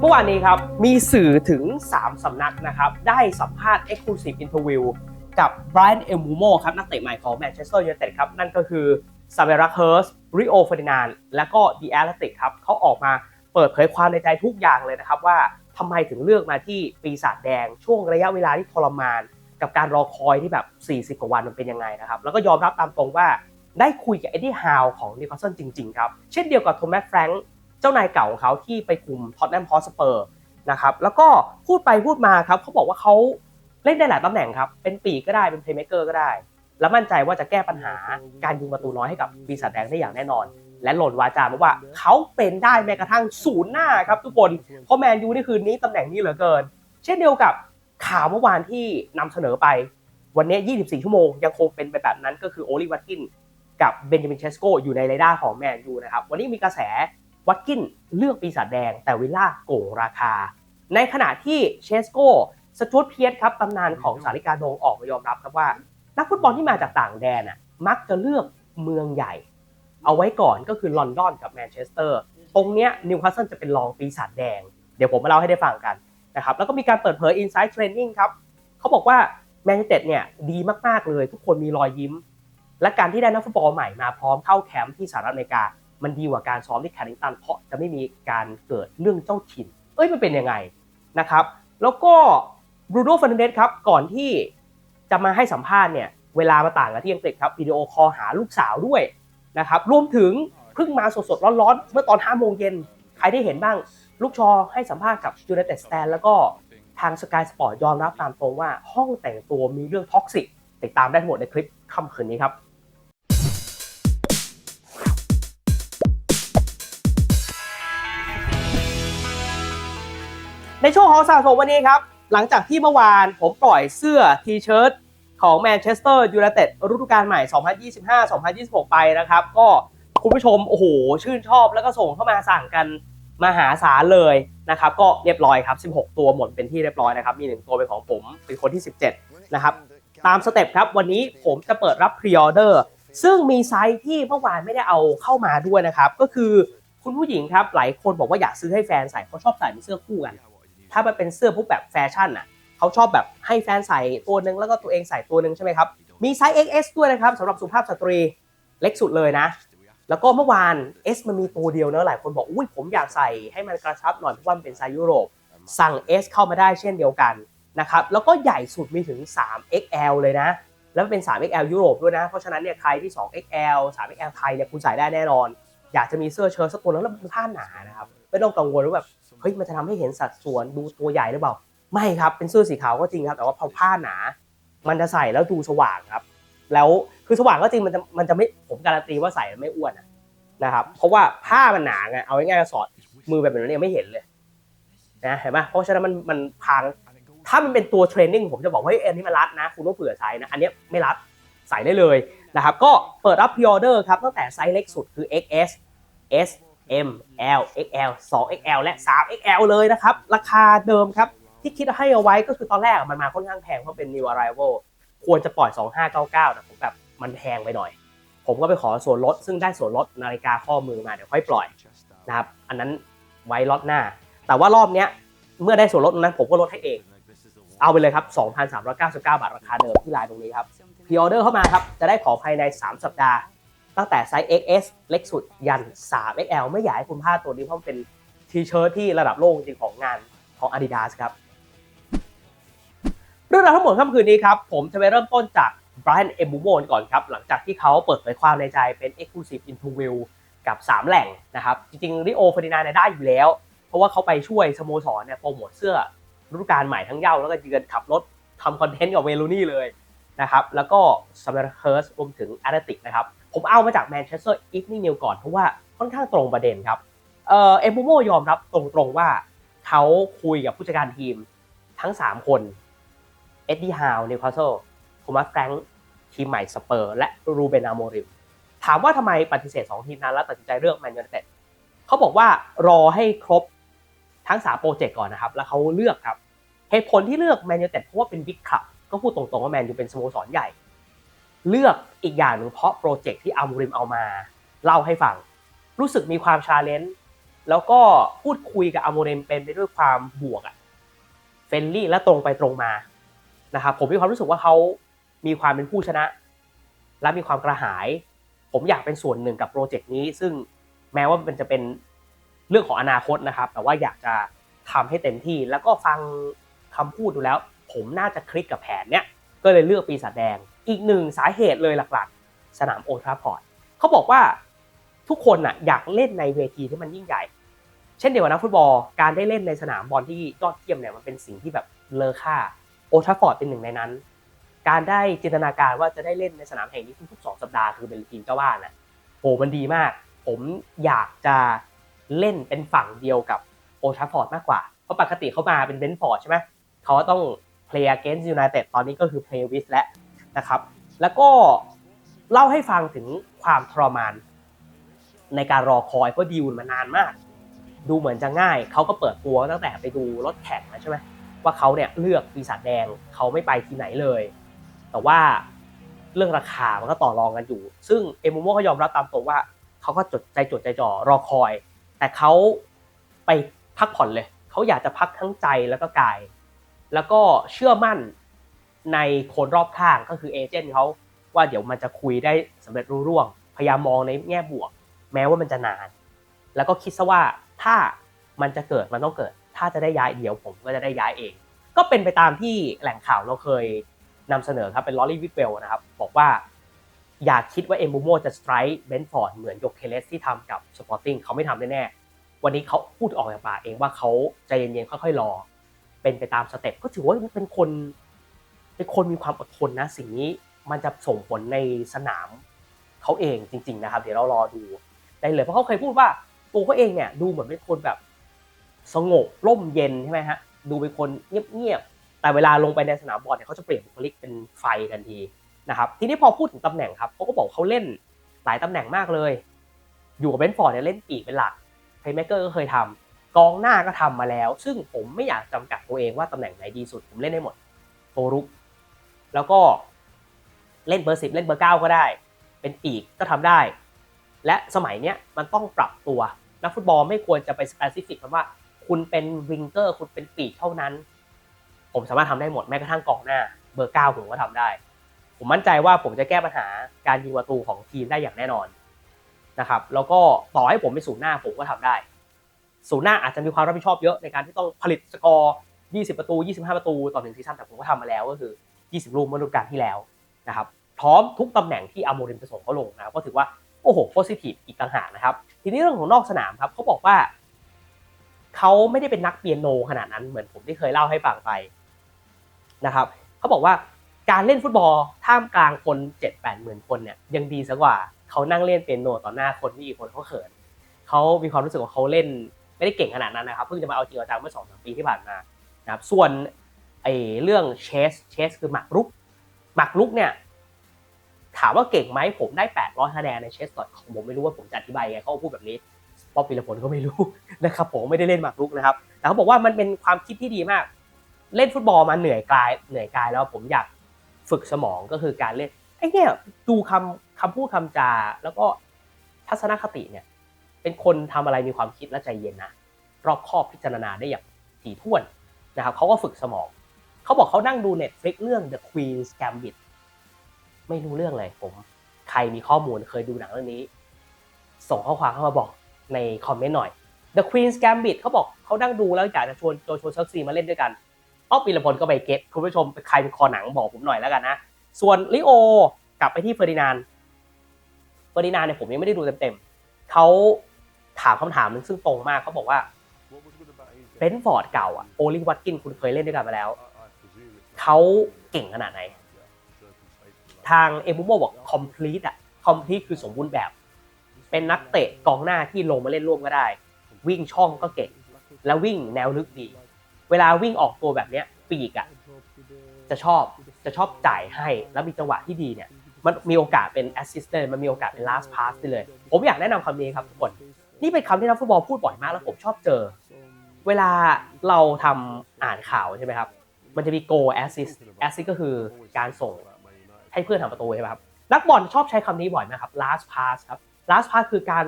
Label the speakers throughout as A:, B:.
A: เมื่อวานนี้ครับ มีสื่อถึง 3 สำนักนะครับ ได้สัมภาษณ์ Exclusive Interview กับ Brian e m b u m o ครับนักเตะใหม่ของ Manchester United ครับ นั่นก็คือ s a m e r a k h u r s Rio Ferdinand และก็ The Athletic ครับเขาออกมาเปิดเผยความในใจทุกอย่างเลยนะครับ ว่าทำไมถึงเลือกมาที่ปีศาจแดง ช่วงระยะเวลาที่ทรมาน กับการรอคอยที่แบบ 40 กว่าวันมันเป็นยังไงนะครับ แล้วก็ยอมรับตามตรงว่าได้คุยกับเอ็ดดี้ฮาวของนิวคาสเซิลจริง ๆ ครับ เช่นเดียวกับโทมัสแฟรงค์ เจ้านายเก่าของเขาที่ไปคุมท็อตแนมฮอสเปอร์นะครับแล้วก็พูดไปพูดมาครับเขาบอกว่าเขาเล่นได้หลายตำแหน่งครับ เป็นปีกก็ได้เป็นเพลย์เมเกอร์ก็ได้ และมั่นใจว่าจะแก้ปัญหาการยิงประตูน้อยให้กับปีศาจแดงได้อย่างแน่นอน และหล่นวาจามาว่าเขาเป็นได้แม้กระทั่งศูนย์หน้าครับทุกคนเพราะแมนยูนี่คือนี้ตำแหน่งนี้เหลือเกิน เช่นเดียวกับข่าวเมื่อวานที่นำเสนอไป วันนี้ 24 ชั่วโมงยังคงเป็นไปแบบนั้นก็คือโอลิวัตกินกับเบนจามินเชสโกอยู่ในเรดาร์ของแมนยูนะครับวันนี้มีกระแส วัตกินเลือกปีศาจแดง แต่วิลล่าโกงราคา ในขณะที่เชสโกสจวตเพียสครับตำนานของสาริกาโดงออกมายอมรับครับว่า นักฟุตบอลที่มาจากต่างแดนอะมักจะเลือกเมืองใหญ่ เอาไว้ก่อนก็คือลอนดอนกับแมนเชสเตอร์ตรงเนี้ยนิวคาสเซิลจะเป็นรองปีศาจแดง เดี๋ยวผมมาเล่าให้ได้ฟังกันนะครับแล้วก็มีการเปิดเผย Inside Training ครับเขาบอกว่าแมนยูเต็ดเนี่ยดีมากๆเลย ทุกคนมีรอยยิ้ม และการที่ได้นักฟุตบอลใหม่มาพร้อมเข้าแคมป์ที่สหรัฐอเมริกา มันดีกว่าการซ้อมที่แคริงตันเพราะจะไม่มีการเกิดเรื่องเจ้าถิ่น เอ้ยมันเป็นยังไงนะครับ แล้วก็บรูโน่ฟ e นเดสครับก่อนที่จะมาให้สัมภาษณ์เนี่ยเวลามาต่างกันที่อังกฤษครับวิดีโอคอลหาลูกสาวด้วยนะครับรวมถึงเพิ่งมาสดๆร้อนๆ เมื่อตอน5โมงเย็นใครได้เห็นบ้าง ลูกชอให้สัมภาษณ์กับยู n นเต็ดสแตนแล้วก็ทางสกายสปอร์ตยอมรับตามตรงว่าห้องแต่งตัวมีเรื่องท็อกซิกติดตามได้ทั้งหมดในคลิปค่ำคืนนี้ครับ ในช่วงของสะสมวันนี้ครับ หลังจากที่เมื่อวานผมปล่อยเสื้อทีเชิ้ตของแมนเชสเตอร์ยูไนเต็ดฤดูกาลใหม่ 2025-2026 ไปนะครับ ก็คุณผู้ชม โอ้โห ชื่นชอบแล้วก็ส่งเข้ามาสั่งกันมหาศาลเลยนะครับ ก็เรียบร้อยครับ 16 ตัวหมดเป็นที่เรียบร้อยนะครับ มี 1 ตัวเป็นของผม เป็นคนที่ 17 นะครับ ตามสเต็ปครับ วันนี้ผมจะเปิดรับพรีออเดอร์ซึ่งมีไซส์ที่เมื่อวานไม่ได้เอาเข้ามาด้วยนะครับ ก็คือคุณผู้หญิงครับ หลายคนบอกว่าอยากซื้อให้แฟนใส่เขาชอบใส่เป็นเสื้อคู่กัน ถ้ามันเป็นเสื้อพวกแบบแฟชั่นอะเขาชอบแบบให้แฟนใส่ตัวหนึ่งแล้วก็ตัวเองใส่ตัวหนึ่งใช่ไหมครับ มีไซส์ XS ด้วยนะครับสำหรับสุภาพสตรีเล็กสุดเลยนะ แล้วก็เมื่อวาน S มันมีตัวเดียวเนอะหลายคนบอกอุ้ยผมอยากใส่ให้มันกระชับหน่อยเพราะว่ามันเป็นไซส์ยุโรป สั่ง S เข้ามาได้เช่นเดียวกันนะครับแล้วก็ใหญ่สุดมีถึง 3XL เลยนะ แล้วเป็น 3XL ยุโรปด้วยนะ เพราะฉะนั้นเนี่ยใครที่ 2XL 3XL ไทยเนี่ยคุณใส่ได้แน่นอน อยากจะมีเสื้อเชิ้ตสักตัวแล้วมันผ้าหนานะครับ ไม่ต้องกังวลว่าแบบเฮ้ยมันจะทำให้เห็นสัดส่วนดูตัวใหญ่หรือเปล่า ไม่ครับเป็นเสื้อสีขาวก็จริงครับ แต่ว่าพอผ้าหนา มันจะใส่แล้วดูสว่างครับ แล้วคือสว่างก็จริงมันจะมันจะไม่ผมการันตีว่าใส่ไม่อ้วนนะครับ เพราะว่าผ้ามันหนาไงเอาง่ายๆสอดมือแบบนี้ยังไม่เห็นเลยนะเห็นไหมเพราะฉะนั้นมันมันพังถ้ามันเป็นตัวเทรนนิ่งผมจะบอกว่าเฮ้ยอันนี้มันรัดนะ คุณต้องเผื่อใช้นะ อันนี้ไม่รัดใส่ได้เลยนะครับ ก็เปิดรับพ r ออเดอร์ครับตั้งแต่ไซส์เล็กสุดคือ XS S M L XL 2XL และ 3XL เลยนะครับ ราคาเดิมครับ ที่คิดให้เอาไว้ก็คือตอนแรกมันมาค่อนข้างแพงเพราะเป็น new arrival ควรจะปล่อย 2599แต่ผมแบบมันแพงไปหน่อย ผมก็ไปขอส่วนลด ซึ่งได้ส่วนลดนาฬิกาข้อมือมาเดี๋ยวค่อยปล่อยนะครับอันนั้นไว้ล็อตหน้า แต่ว่ารอบเนี้ยเมื่อได้ส่วนลดนั้นผมก็ลดให้เอง เอาไปเลยครับ 2,399 บาทราคาเดิมที่ไลน์ตรงนี้ครับพ r ออเดอร์เข้ามาครับจะได้ของภายใน 3 สัปดาห์ ตั้งแต่ไซส์ XS เล็กสุดยัน 3XL ไม่อยากให้คุณพลาดตัวนี้เพราะมันเป็นทีเชิ้ตที่ระดับโลกจริงของงานของ Adidas ครับ เรื่องราวทั้งหมดค่ำคืนนี้ครับ ผมจะไปเริ่มต้นจาก Brian e m b u m o ก่อนครับ หลังจากที่เขาเปิดเผยความในใจเป็น Exclusive Interview กับ 3 แหล่งนะครับ จริงๆริโอเฟอร์ดินานได้อยู่แล้ว เพราะว่าเขาไปช่วยสโมสรเนี่ยโปรโมทเสื้อฤดูกาลใหม่ทั้งเย้าแล้วก็ยืนขับรถทำคอนเทนต์กับเวลูนี่เลยนะครับแล้วก็ซัมเมอร์เคิร์สรวมถึงอตเลติกนะครับ ผมเอามาจากแมนเชสเตอร์อีฟนิ่งนิวก่อนเพราะว่าค่อนข้างตรงประเด็นครับ เอ่อเอมบูโมยอมรับตรงๆว่าเขาคุยกับผู้จัดการทีมทั้ง 3 คนเอ็ดดี้ฮาวนิวคาสเซิลโทมัสแฟรงค์ทีมใหม่สเปอร์และรูเบนอาโมริมถามว่าทำไมปฏิเสธ 2 ทีมนั้นแล้วตัดสินใจเลือกแมนยูไนเต็ดเขาบอกว่ารอให้ครบทั้ง 3 โปรเจกต์ก่อนนะครับ แล้วเขาเลือกครับ เหตุผลที่เลือกแมนยูไนเต็ดเพราะว่าเป็นบิ๊กคลับก็พูดตรงๆว่าแมนยูเป็นสโมสรใหญ่ เลือกอีกอย่างหนึ่งเพราะโปรเจกต์ที่อามูริมเอามาเล่าให้ฟัง รู้สึกมีความชาเลนจ์แล้วก็พูดคุยกับอโมเรมเป็นไปด้วยความบวกอะเฟนลี่และตรงไปตรงมานะครับผมมีความรู้สึกว่าเขามีความเป็นผู้ชนะ และมีความกระหาย ผมอยากเป็นส่วนหนึ่งกับโปรเจกต์นี้ ซึ่งแม้ว่ามันจะเป็นเรื่องของอนาคตนะครับ แต่ว่าอยากจะทำให้เต็มที่ แล้วก็ฟังคำพูดดูแล้ว ผมน่าจะคลิกกับแผนเนี้ยก็เลยเลือกปีศาจแดง อีกหนึ่งสาเหตุเลยหลักๆ สนามโอทราฟอร์ดเขาบอกว่าทุกคนน่ะอยากเล่นในเวทีที่มันยิ่งใหญ่ เช่นเดียวกับนักฟุตบอลการได้เล่นในสนามบอลที่ยอดเยี่ยมเนี่ยมันเป็นสิ่งที่แบบเลอค่าโอทราฟอร์ดเป็นหนึ่งในนั้น การได้จินตนาการว่าจะได้เล่นในสนามแห่งนี้ทุกๆสองสัปดาห์คือเป็นทีมเจ้าบ้านนะโหมันดีมาก ผมอยากจะเล่นเป็นฝั่งเดียวกับโอทราฟอร์ดมากกว่า เพราะปกติเขามาเป็นเบนฟอร์ดใช่ไหมเขาต้อง play against United ตอนนี้ก็คือ play with แล้ว นะครับ แล้วก็เล่าให้ฟังถึงความทรมาน ในการรอคอยเพราะดีลมานานมาก ดูเหมือนจะง่ายเขาก็เปิดตัวตั้งแต่ไปดูรถแข่งแล้วใช่ไหมว่าเขาเนี่ยเลือกปีศาจแดงเขาไม่ไปที่ไหนเลย แต่ว่าเรื่องราคามันก็ต่อรองกันอยู่ ซึ่งเอมูโมก็ยอมรับตามตรงว่าเขาก็จดใจจดใจจ่อรอคอย แต่เขาไปพักผ่อนเลย เขาอยากจะพักทั้งใจแล้วก็กาย แล้วก็เชื่อมั่น ในคนรอบข้างก็คือเอเจนต์เขาว่าเดี๋ยวมันจะคุยได้สำเร็จรุ่ร่วง พยายามมองในแง่บวก แม้ว่ามันจะนาน แล้วก็คิดซะว่าถ้ามันจะเกิดมันต้องเกิด ถ้าจะได้ย้ายเดี๋ยวผมก็จะได้ย้ายเอง ก็เป็นไปตามที่แหล่งข่าวเราเคยนำเสนอครับเป็นลอรี่วิทเวลนะครับ บอกว่า อย่าคิดว่าเอมบูโมจะสไตร์เบนฟอร์ดเหมือนโยเคเลสที่ทำกับสปอร์ติ้งเขาไม่ทำแน่ๆวันนี้เขาพูดออกจากปากเองว่าเขาใจเย็นๆค่อยๆรอ เป็นไปตามสเต็ปก็ถือว่าเป็นคน เป็นคนมีความอดทนนะสิ่งนี้มันจะส่งผลในสนามเขาเองจริง ๆ นะครับ เดี๋ยวเรารอดูได้เลยเพราะเขาเคยพูดว่าตัวเขาเองเนี่ยดูเหมือนเป็นคนแบบสงบร่มเย็นใช่ไหมฮะดูเป็นคนเงียบๆแต่เวลาลงไปในสนามบอลเนี่ยเขาจะเปลี่ยนบุคลิกเป็นไฟทันทีนะครับทีนี้พอพูดถึงตำแหน่งครับเขาก็บอกเขาเล่นหลายตำแหน่งมากเลย อยู่กับเบนฟอร์ดเนี่ยเล่นปีกเป็นหลักไพเมเกอร์ก็เคยทำกองหน้าก็ทำมาแล้ว ซึ่งผมไม่อยากจำกัดตัวเองว่าตำแหน่งไหนดีสุด ผมเล่นได้หมด ตัวรุก แล้วก็เล่นเบอร์สิบเล่นเบอร์เก้าก็ได้ เป็นปีกก็ทำได้ และสมัยเนี้ยมันต้องปรับตัว นักฟุตบอลไม่ควรจะไปสเปซิฟิกว่า คุณเป็นวิงเกอร์ คุณเป็นปีกเท่านั้น ผมสามารถทำได้หมดแม้กระทั่งกองหน้า เบอร์เก้าผมก็ทำได้ ผมมั่นใจว่าผมจะแก้ปัญหาการยิงประตูของทีมได้อย่างแน่นอนนะครับแล้วก็ต่อให้ผมเป็นศูนย์หน้าผมก็ทำได้ ศูนย์หน้าอาจจะมีความรับผิดชอบเยอะในการที่ต้องผลิตสกอร์ 20 ประตู 25 ประตูต่อหนึ่งซีซั่นแต่ผมก็ทำมาแล้วก็คือ 20 ลูกเมื่อฤดูกาลที่แล้วนะครับพร้อมทุกตำแหน่งที่อาโมริมจะส่งเขาลงนะครับก็ถือว่าโอ้โหโพซิทีฟอีกต่างหากนะครับ ทีนี้เรื่องของนอกสนามครับเขาบอกว่าเขาไม่ได้เป็นนักเปียโนขนาดนั้นเหมือนผมที่เคยเล่าให้ฟังไปนะครับเขาบอกว่าการเล่นฟุตบอลท่ามกลางคน7-8หมื่นคนเนี่ยยังดีซะกว่าเขานั่งเล่นเปียโนต่อหน้าคนที่อีกคนเขาเขินเขามีความรู้สึกว่าเขาเล่นไม่ได้เก่งขนาดนั้นนะครับเพิ่งจะมาเอาจริงเอาจังเมื่อสองสามปีที่ผ่านมานะครับส่วน อเรื่องเชสเชสคือหมากรุกหมากรุกเนี่ยถามว่าเก่งไหมผมได้ 800คะแนนในเชสดอทของผมไม่รู้ว่าผมจะอธิบายไงเขาพูดแบบนี้ป๊อปปิลผลก็ไม่รู้นะครับผมไม่ได้เล่นหมากรุกนะครับ แต่เขาบอกว่ามันเป็นความคิดที่ดีมาก เล่นฟุตบอลมาเหนื่อยกายเหนื่อยกายแล้วผมอยากฝึกสมองก็คือการเล่นไอ้เนี่ยดูคำคำพูดคำจาแล้วก็ทัศนคติเนี่ย เป็นคนทำอะไรมีความคิดและใจเย็นนะรอบคอบพิจารณาได้อย่างถี่ถ้วนนะครับเขาก็ฝึกสมอง เขาบอกเขานั่งดู Netflix เรื่อง The Queen's Gambit ไม่รู้เรื่องเลยผม ใครมีข้อมูลเคยดูหนังเรื่องนี้ ส่งข้อความเข้ามาบอกในคอมเมนต์หน่อย The Queen's Gambit เขาบอกเขานั่งดูแล้วอยากจะชวนโจโชเชลซีมาเล่นด้วยกันอ้อปีละพลก็ไปเก็ตคุณผู้ชมใครเป็นคอหนังบอกผมหน่อยแล้วกันนะ ส่วนลิโอกลับไปที่เฟอร์ดินานเฟอร์ดินานเนี่ยผมยังไม่ได้ดูเต็มๆเขาถามคำถามนึงซึ่งตรงมากเขาบอกว่าเบนฟอร์ดเก่าอะโอลิวัตกินคุณเคยเล่นด้วยกันมาแล้ว เขาเก่งขนาดไหน ทางเอมูโมบอก complete อะ complete คือสมบูรณ์แบบ เป็นนักเตะกองหน้าที่ลงมาเล่นร่วมก็ได้ วิ่งช่องก็เก่ง แล้ววิ่งแนวลึกดี เวลาวิ่งออกตัวแบบเนี้ยปีกอะจะชอบจะชอบจ่ายให้แล้วมีจังหวะที่ดีเนี่ยมันมีโอกาสเป็น assistant มันมีโอกาสเป็น last pass ได้เลย ผมอยากแนะนำคำนี้ครับทุกคน นี่เป็นคำที่นักฟุตบอลพูดบ่อยมากแล้วผมชอบเจอ เวลาเราทำอ่านข่าวใช่ไหมครับ มันจะมี go assist assist ก็คือการส่งให้เพื่อนทำประตูใช่ไหมครับนักบอลชอบใช้คำนี้บ่อยนะครับ last pass ครับ last pass คือการ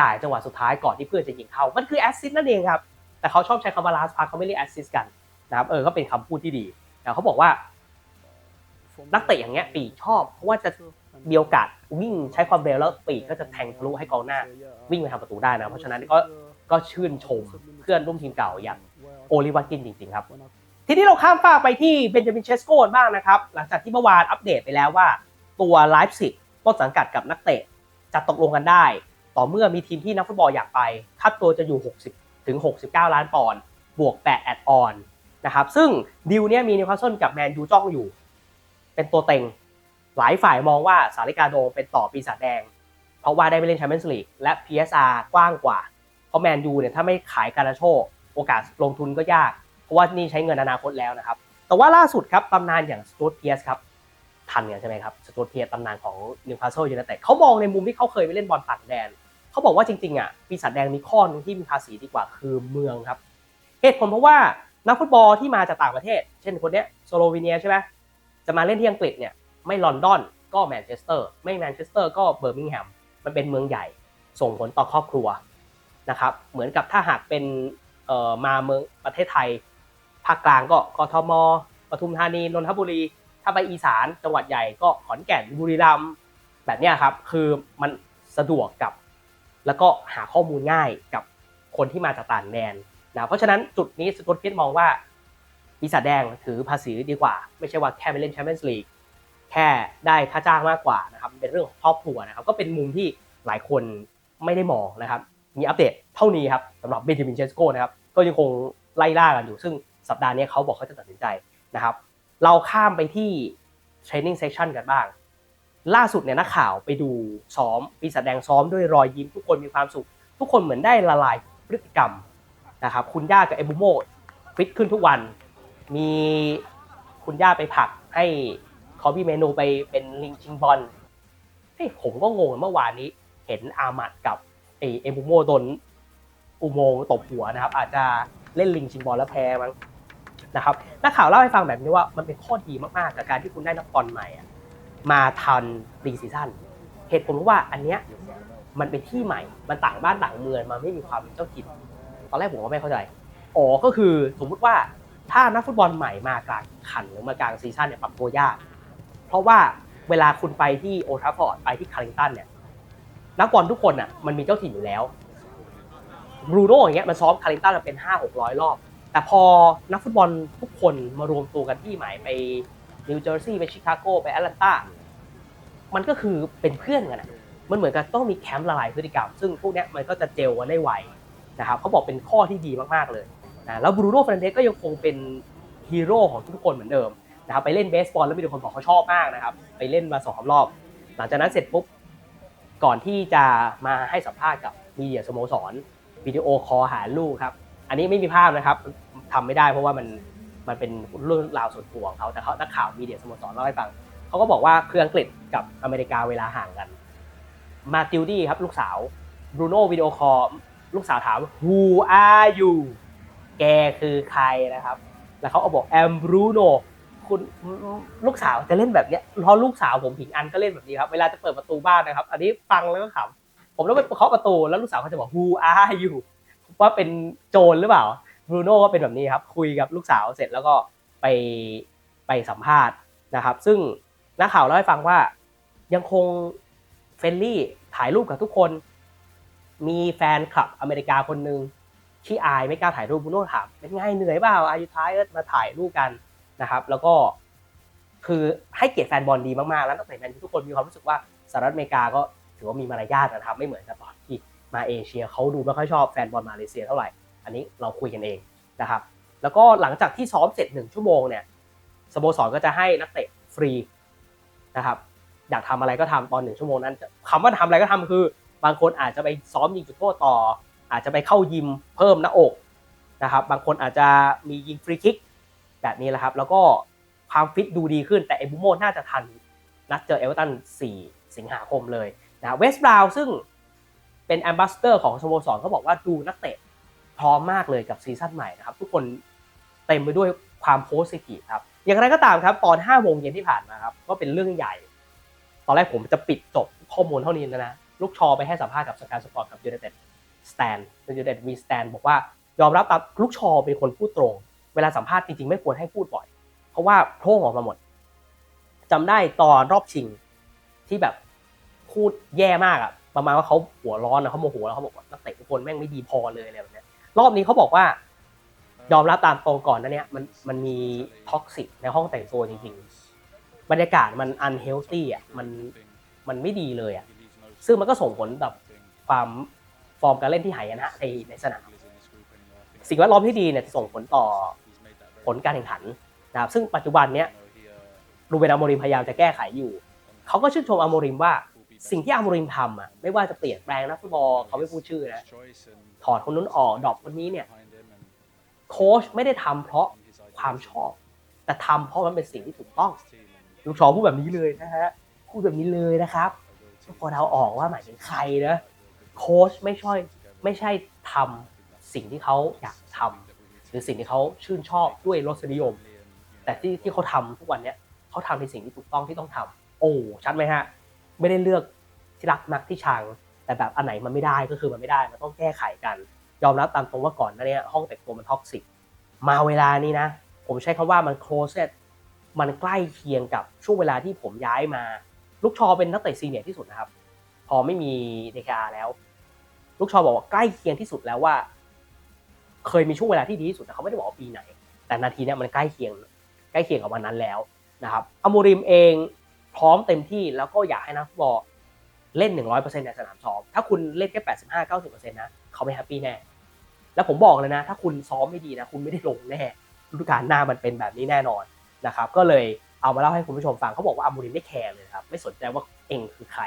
A: จ่ายจังหวะสุดท้ายก่อนที่เพื่อนจะยิงเข้า มันคือแอสซิสนั่นเองครับ แต่เขาชอบใช้คำว่า last pass เขาไม่เรียกแอสซิสกันนะครับเออก็เป็นคำพูดที่ดีแต่เขาบอกว่า นักเตะอย่างเงี้ยปีกชอบ เพราะว่าจะมีโอกาสวิ่งใช้ความเร็วแล้วปีกก็จะแทงทะลุให้กองหน้า วิ่งไปทำประตูได้นะ เพราะฉะนั้นก็ก็ชื่นชมเพื่อนร่วมทีมเก่าอย่างโอลิวัตกินจริงๆครับ ทีนี้เราข้ามฟากไปที่เบนจามินเชสโกนบ้างนะครับ หลังจากที่เมื่อวานอัปเดตไปแล้วว่า ตัวไลฟ์สิกต้นสังกัดกับนักเตะจะตกลงกันได้ ต่อเมื่อมีทีมที่นักฟุตบอลอยากไปค่าตัวจะอยู่ 60 ถึง 69 ล้านปอนด์บวก8แอดออนนะครับซึ่งดีลเนี้ยมีนิวคาสเซิลกับแมนยูจ้องอยู่ เป็นตัวเต็ง หลายฝ่ายมองว่าสาริกาโดเป็นต่อปีศาจแดง เพราะว่าได้ไปเล่นแชมเปี้ยนส์ลีกและ PSR กว้างกว่า เพราะแมนยูเนี่ยถ้าไม่ขายการาโชโอกาสลงทุนก็ยาก เพราะว่านี่ใช้เงินอนาคตแล้วนะครับ แต่ว่าล่าสุดครับตำนานอย่างสตูดเพียสครับทันกันใช่ไหมครับสตูดเพียสตำนานของนิวคาสเซิลยูไนเต็ดเขามองในมุมที่เขาเคยไปเล่นบอลต่างแดนเขาบอกว่าจริงๆอะปีศาจแดงมีข้อนึงที่มีภาษีดีกว่าคือเมืองครับ เหตุผลเพราะว่านักฟุตบอลที่มาจากต่างประเทศ เช่นคนเนี้ยสโลวีเนียใช่ไหมจะมาเล่นที่อังกฤษเนี่ยไม่ลอนดอนก็แมนเชสเตอร์ไม่แมนเชสเตอร์ก็เบอร์มิงแฮมมันเป็นเมืองใหญ่ส่งผลต่อครอบครัวนะครับเหมือนกับถ้าหากเป็นเออมาเมืองประเทศไทย ภาคกลางก็กทมปทุมธานีนนทบุรี ถ้าไปอีสานจังหวัดใหญ่ก็ขอนแก่นบุรีรัมย์แบบนี้ครับคือมันสะดวกกับ แล้วก็หาข้อมูลง่ายกับคนที่มาจากต่างแดนนะเพราะฉะนั้นจุดนี้สกอตเพียนมองว่าปีศาจแดงถือภาษีดีกว่า ไม่ใช่ว่าแค่ไปเล่นแชมเปี้ยนส์ลีกแค่ได้ค่าจ้างมากกว่านะครับเป็นเรื่องของครอบครัวนะครับก็เป็นมุมที่หลายคนไม่ได้มองนะครับมีอัปเดตเท่านี้ครับสำหรับเบนจามินเชสโกนะครับก็ยังคงไล่ล่ากันอยู่ซึ่ง สัปดาห์นี้เขาบอกเขาจะตัดสินใจนะครับ เราข้ามไปที่ training session กันบ้าง ล่าสุดเนี่ยนักข่าวไปดูซ้อมปีศาจแดงซ้อมด้วยรอยยิ้มทุกคนมีความสุข ทุกคนเหมือนได้ละลายพฤติกรรมนะครับคุณย่ากับเอบูโมฟิตขึ้นทุกวัน มีคุณย่าไปผักให้คอบี้เมนูไปเป็นลิงชิงบอลเฮ้ยผมก็งงเมื่อวานนี้ เห็นอามัดกับเอเอบูโมโดนอุโมงตบหัวนะครับ อาจจะเล่นลิงชิงบอลแล้วแพ้มั้ง นะครับนักข่าวเล่าให้ฟังแบบนี้ว่ามันเป็นข้อดีมากๆ กับการที่คุณได้นักบอลใหม่มาทันรีซีซั่นเหตุผลเพราะว่าอันเนี้ยมันเป็นที่ใหม่ มันต่างบ้านต่างเมืองมันไม่มีความเจ้าถิ่นตอนแรกผมก็ไม่เข้าใจอ๋อก็คือสมมุติว่าถ้านักฟุตบอลใหม่มากลางคันหรือมากลางซีซั่นเนี่ยปรับตัวยาก เพราะว่าเวลาคุณไปที่โอทราฟอร์ดไปที่คาริงตันเนี่ยนักบอลทุกคนอะมันมีเจ้าถิ่นอยู่แล้วบรูโน่อย่างเงี้ยมันซ้อมคาริงตันมาเป็นห้าหกร้อยรอบ แต่พอนักฟุตบอลทุกคนมารวมตัวกันที่ใหม่ไปนิวเจอร์ซีย์ไปชิคาโกไปแอตแลนตามันก็คือเป็นเพื่อนกันอะมันเหมือนกับต้องมีแคมป์ละลายพฤติกรรม ซึ่งพวกนี้มันก็จะเจลกันได้ไวนะครับเขาบอกเป็นข้อที่ดีมากๆเลยนะแล้วบรูโน่ฟรนเดสก็ยังคงเป็นฮีโร่ของทุกคนเหมือนเดิมนะครับไปเล่นเบสบอลแล้วมีคนบอกเขาชอบมากนะครับไปเล่นมาสองรอบ หลังจากนั้นเสร็จปุ๊บก่อนที่จะมาให้สัมภาษณ์กับมีเดียสโมสรวิดีโอคอลหาลูกครับ อันนี้ไม่มีภาพนะครับ ทำไม่ได้เพราะว่ามันมันเป็นเรื่องราวส่วนตัวของเขาแต่เขานักข่าวมีเดียสโมสรเล่าให้ฟังเขาก็บอกว่าคืออังกฤษกับอเมริกาเวลาห่างกัน มาติลดี้ครับลูกสาวบรูโน่วิดีโอคอลลูกสาวถาม who are you แกคือใครนะครับ แล้วเขาเอาบอก am Bruno คุณลูกสาวจะเล่นแบบเนี้ยเพราะลูกสาวผมผิงอันก็เล่นแบบนี้ครับ เวลาจะเปิดประตูบ้านนะครับ อันนี้ฟังแล้วก็ขำผมต้องไปเคาะประตูแล้วลูกสาวเขาจะบอก who are you ว่าเป็นโจรหรือเปล่า บรูโน่ก็เป็นแบบนี้ครับ คุยกับลูกสาวเสร็จแล้วก็ไปไปสัมภาษณ์นะครับ ซึ่งนักข่าวเล่าให้ฟังว่ายังคงเฟรนลี่ถ่ายรูปกับทุกคน มีแฟนคลับอเมริกาคนหนึ่งที่อายไม่กล้าถ่ายรูปบุโน่ถามเป็นไงเหนื่อยเปล่าอายุท้ายมาถ่ายรูปกันนะครับ แล้วก็คือให้เกียรติแฟนบอลดีมากๆ แล้วนักเตะแมนทุกคนมีความรู้สึกว่าสหรัฐอเมริกาก็ถือว่ามีมารยาทนะครับ ไม่เหมือนกับตอนที่มาเอเชียเขาดูไม่ค่อยชอบแฟนบอลมาเลเซียเท่าไหร่ อันนี้เราคุยกันเองนะครับ แล้วก็หลังจากที่ซ้อมเสร็จหนึ่งชั่วโมงเนี่ยสโมสรก็จะให้นักเตะฟรีนะครับ อยากทำอะไรก็ทำตอนหนึ่งชั่วโมงนั้นคำว่าทำอะไรก็ทำคือบางคนอาจจะไปซ้อมยิงจุดโทษต่อ อาจจะไปเข้ายิมเพิ่มหน้าอกนะครับ บางคนอาจจะมียิงฟรีคิกแบบนี้แหละครับ แล้วก็ความฟิตดูดีขึ้นแต่เอบูโมน่าจะทันนัดเจอเอเวอร์ตัน 4 สิงหาคมเลยนะเวสต์บราวซึ่งเป็นแอมบาสเตอร์ของสโมสรเขาบอกว่าดูนักเตะ พร้อมมากเลยกับซีซั่นใหม่นะครับ ทุกคนเต็มไปด้วยความโพสิทีฟครับ อย่างไรก็ตามครับ ตอน5โมงเย็นที่ผ่านมาครับ ก็เป็นเรื่องใหญ่ ตอนแรกผมจะปิดจบข้อมูลเท่านี้แล้วนะ ลูกชอไปให้สัมภาษณ์กับสกายสปอร์ตกับยู n นเต็ดสแตนยู n นเต็ดมีสแตนบอกว่ายอมรับตามลูกชอเป็นคนพูดตรง เวลาสัมภาษณ์จริงๆ ไม่ควรให้พูดบ่อย เพราะว่าโพร่งออกมาหมดจำได้ตอนรอบชิงที่แบบพูดแย่มากอะประมาณว่าเขาหัวร้อนนะเขาโมโหแล้วเขาบอกว่านักเตะทุกคนแม่งไม่ดีพอเลยอะไรแบบนี้ รอบนี้เขาบอกว่ายอมรับตามตรงก่อนนะเนี่ยมันมันมีท็อกซิกในห้องแต่งตัวจริงๆ บรรยากาศมันอันเฮลตี้อะมันมันไม่ดีเลยอะซึ่งมันก็ส่งผลกับความฟอร์มการเล่นที่หายนะในในสนาม สิ่งแวดล้อมที่ดีเนี่ยจะส่งผลต่อผลการแข่งขันนะครับซึ่งปัจจุบันเนี้ยรูเบนอโมริมพยายามจะแก้ไขอยู่ เขาก็ชื่นชมอโมริมว่า สิ่งที่อโมริมทำอะไม่ว่าจะเปลี่ยนแปลงนักฟุตบอลเขาไม่พูดชื่อนะถอดคนนู้นออกดรอปคนนี้เนี่ยโค้ชไม่ได้ทำเพราะความชอบ แต่ทำเพราะมันเป็นสิ่งที่ถูกต้องลูกชอพูดแบบนี้เลยนะฮะพูดแบบนี้เลยนะครับทุกคนเอาออกว่าหมายถึงใครนะโค้ชไม่ช่วยไม่ใช่ทำสิ่งที่เขาอยากทำหรือสิ่งที่เขาชื่นชอบด้วยรสนิยม แต่ที่ที่เขาทำทุกวันเนี้ยเขาทำในสิ่งที่ถูกต้องที่ต้องทำโอ้ชัดไหมฮะ ไม่ได้เลือกที่รักมักที่ชัง แต่แบบอันไหนมันไม่ได้ก็คือมันไม่ได้มันต้องแก้ไขกัน ยอมรับตามตรงว่าก่อนหน้านี้ห้องแต่งตัวมันท็อกซิกมาเวลานี้นะ ผมใช้คำว่ามันโคสมันใกล้เคียงกับช่วงเวลาที่ผมย้ายมา ลูกชอเป็นนักเตะซีเนียร์ที่สุดนะครับ พอไม่มีเดคาแล้ว ลูกชอบอกว่าใกล้เคียงที่สุดแล้วว่า เคยมีช่วงเวลาที่ดีที่สุดแต่เขาไม่ได้บอกว่าปีไหน แต่นาทีนี้มันใกล้เคียงใกล้เคียงกับวันนั้นแล้วนะครับอโมริมเอง พร้อมเต็มที่แล้วก็อยากให้นักฟุตบอลเล่น 100%ในสนามซ้อม ถ้าคุณเล่นแค่ 85-90%นะเขาไม่แฮปปี้แน่ แล้วผมบอกเลยนะ ถ้าคุณซ้อมไม่ดีนะ คุณไม่ได้ลงแน่ฤดูกาลหน้ามันเป็นแบบนี้แน่นอนนะครับ ก็เลยเอามาเล่าให้คุณผู้ชมฟังเขาบอกว่าอามูรินไม่แคร์เลยครับ ไม่สนใจว่าเองคือใคร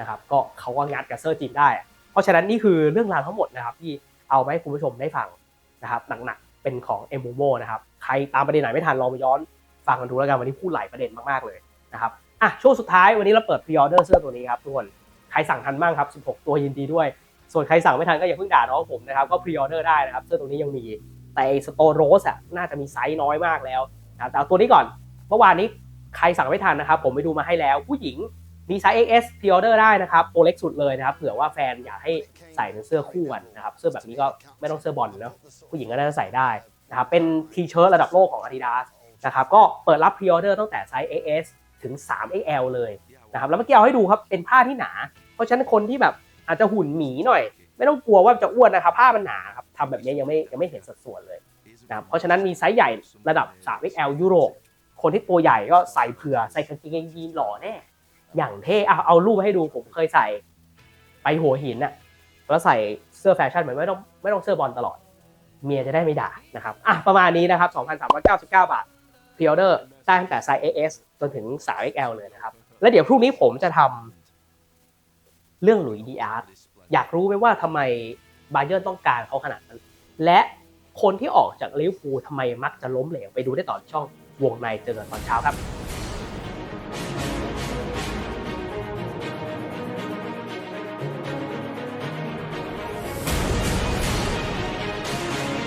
A: นะครับ ก็เขาก็งัดกับเซอร์จีนได้ เพราะฉะนั้นนี่คือเรื่องราวทั้งหมดนะครับที่เอามาให้คุณผู้ชมได้ฟังนะครับหนักๆเป็นของเอมูโมนะครับ ใครตามประเด็นไหนไม่ทันลองไปย้อนฟังกันดูแล้วกันวันนี้พูดหลายประเด็นมากๆเลยนะครับ อะช่วงสุดท้ายวันนี้เราเปิดพรีออเดอร์เสื้อตัวนี้ครับทุกคนใครสั่งทันบ้างครับ 16 ตัวยินดีด้วย ส่วนใครสั่งไม่ทันก็อย่าเพิ่งด่าน้องผมนะครับก็พรีออเดอร์ได้นะครับเสื้อตัวนี้ยังมีแต่สโตโรสอะน่าจะมีไซส์น้อยมากแล้วนะแต่เอาตัวนี้ก่อนเมื่อวานนี้ใครสั่งไม่ทันนะครับผมไปดูมาให้แล้วผู้หญิงมีไซส์ XS พรีออเดอร์ได้นะครับตัวเล็กสุดเลยนะครับเผื่อว่าแฟนอยากให้ใส่เป็นเสื้อคู่กันนะครับเสื้อแบบนี้ก็ไม่ต้องเสื้อบอลเนาะผู้หญิงก็น่าจะใส่ได้นะครับเป็นทีเชิ้ตระดับโลกของ Adidas นะครับก็เปิดรับพรีออเดอร์ตั้งแต่ไซส์ XS ถึง 3XL เลยนะครับแล้วเมื่อกี้เอาให้ดูครับเป็นผ้าที่หนา เพราะฉะนั้นคนที่แบบอาจจะหุ่นหมีหน่อย ไม่ต้องกลัวว่าจะอ้วนนะครับผ้ามันหนาครับทำแบบนี้ยังไม่ยังไม่เห็นสัดส่วนเลยนะครับเพราะฉะนั้นมีไซส์ใหญ่ระดับ 3XL ยุโรปคนที่ตัวใหญ่ก็ใส่เผื่อใส่กางเกงยีนหล่อแน่อย่างเท่เอาเอารูปมาให้ดูผมเคยใส่ไปหัวหินน่ะแล้วใส่เสื้อแฟชั่นเหมือนไม่ต้องไม่ต้องเสื้อบอลตลอด เมียจะได้ไม่ด่านะครับอะประมาณนี้นะครับ 2,399 บาทพรีออเดอร์ ได้ตั้งแต่ไซส์ AS จนถึง 3XL เลยนะครับ แล้วเดี๋ยวพรุ่งนี้ผมจะทำเรื่องหลุยดีอาร์ตอยากรู้ไหมว่าทำไมบาเยอร์ต้องการเขาขนาดนั้น และคนที่ออกจากลิเวอร์พูลทำไมมักจะล้มเหลวไปดูได้ต่อช่องวงในเจอกันตอนเช้าครับ